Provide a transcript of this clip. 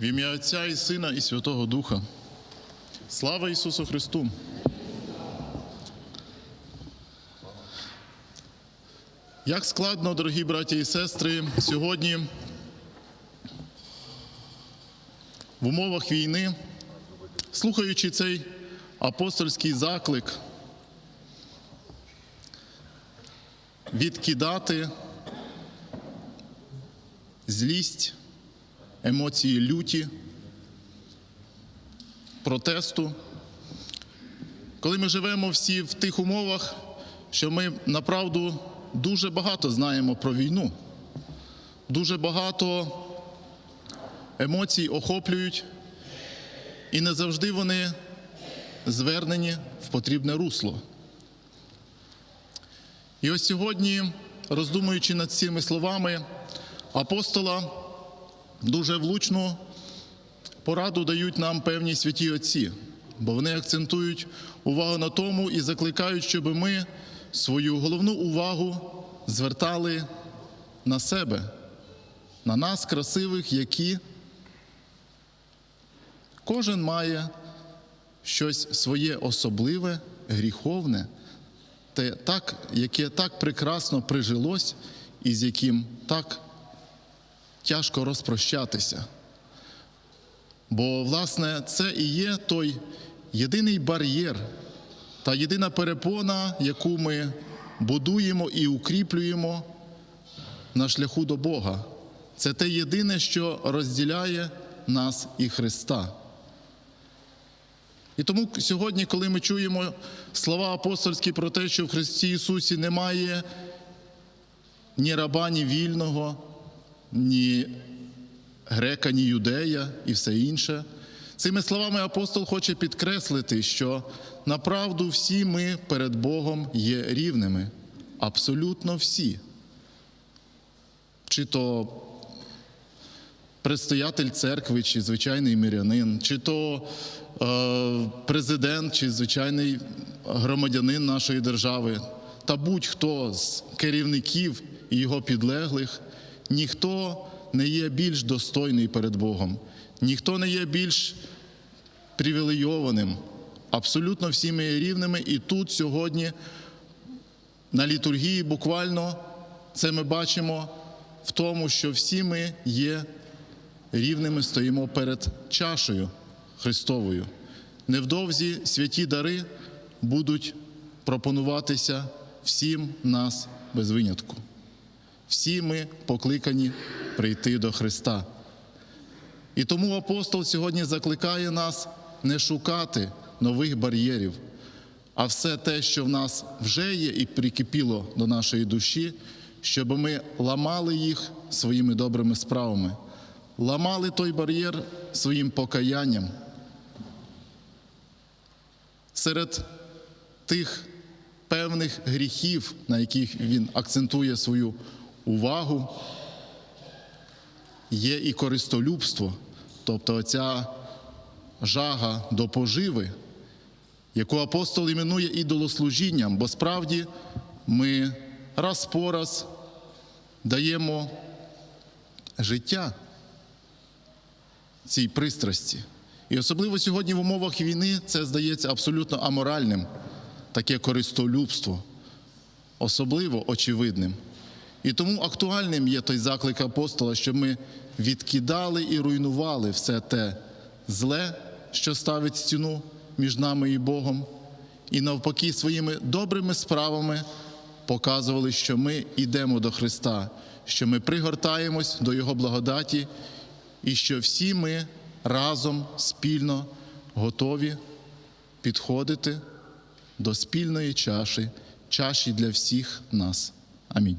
В ім'я Отця і Сина, і Святого Духа. Слава Ісусу Христу! Як складно, дорогі браті і сестри, сьогодні в умовах війни, слухаючи цей апостольський заклик, відкидати злість, емоції люті, протесту. Коли ми живемо всі в тих умовах, що ми направду дуже багато знаємо про війну, дуже багато емоцій охоплюють, і не завжди вони звернені в потрібне русло. І ось сьогодні, роздумуючи над цими словами, апостола дуже влучну пораду дають нам певні святі отці, бо вони акцентують увагу на тому і закликають, щоб ми свою головну увагу звертали на себе, на нас, красивих, які кожен має щось своє особливе, гріховне, те, так, яке так прекрасно прижилось і з яким так тяжко розпрощатися. Бо, власне, це і є той єдиний бар'єр, та єдина перепона, яку ми будуємо і укріплюємо на шляху до Бога. Це те єдине, що розділяє нас і Христа. І тому сьогодні, коли ми чуємо слова апостольські про те, що в Христі Ісусі немає ні раба, ні вільного, ні грека, ні юдея і все інше. Цими словами апостол хоче підкреслити, що направду всі ми перед Богом є рівними. Абсолютно всі. Чи то предстоятель церкви, чи звичайний мирянин, чи то е, президент, чи звичайний громадянин нашої держави, та будь-хто з керівників і його підлеглих, ніхто не є більш достойний перед Богом, ніхто не є більш привілейованим. Абсолютно всі ми є рівними, і тут сьогодні на літургії буквально це ми бачимо в тому, що всі ми є рівними, стоїмо перед чашею Христовою. Невдовзі святі дари будуть пропонуватися всім нас без винятку. Всі ми покликані прийти до Христа. І тому апостол сьогодні закликає нас не шукати нових бар'єрів, а все те, що в нас вже є і прикипіло до нашої душі, щоб ми ламали їх своїми добрими справами, ламали той бар'єр своїм покаянням. Серед тих певних гріхів, на яких він акцентує свою увагу, є і користолюбство, тобто оця жага до поживи, яку апостол іменує ідолослужінням, бо справді ми раз по раз даємо життя цій пристрасті. І особливо сьогодні в умовах війни це здається абсолютно аморальним, таке користолюбство, особливо очевидним. І тому актуальним є той заклик апостола, щоб ми відкидали і руйнували все те зле, що ставить стіну між нами і Богом, і навпаки, своїми добрими справами показували, що ми йдемо до Христа, що ми пригортаємось до Його благодаті, і що всі ми разом спільно готові підходити до спільної чаші, чаші для всіх нас. Амінь.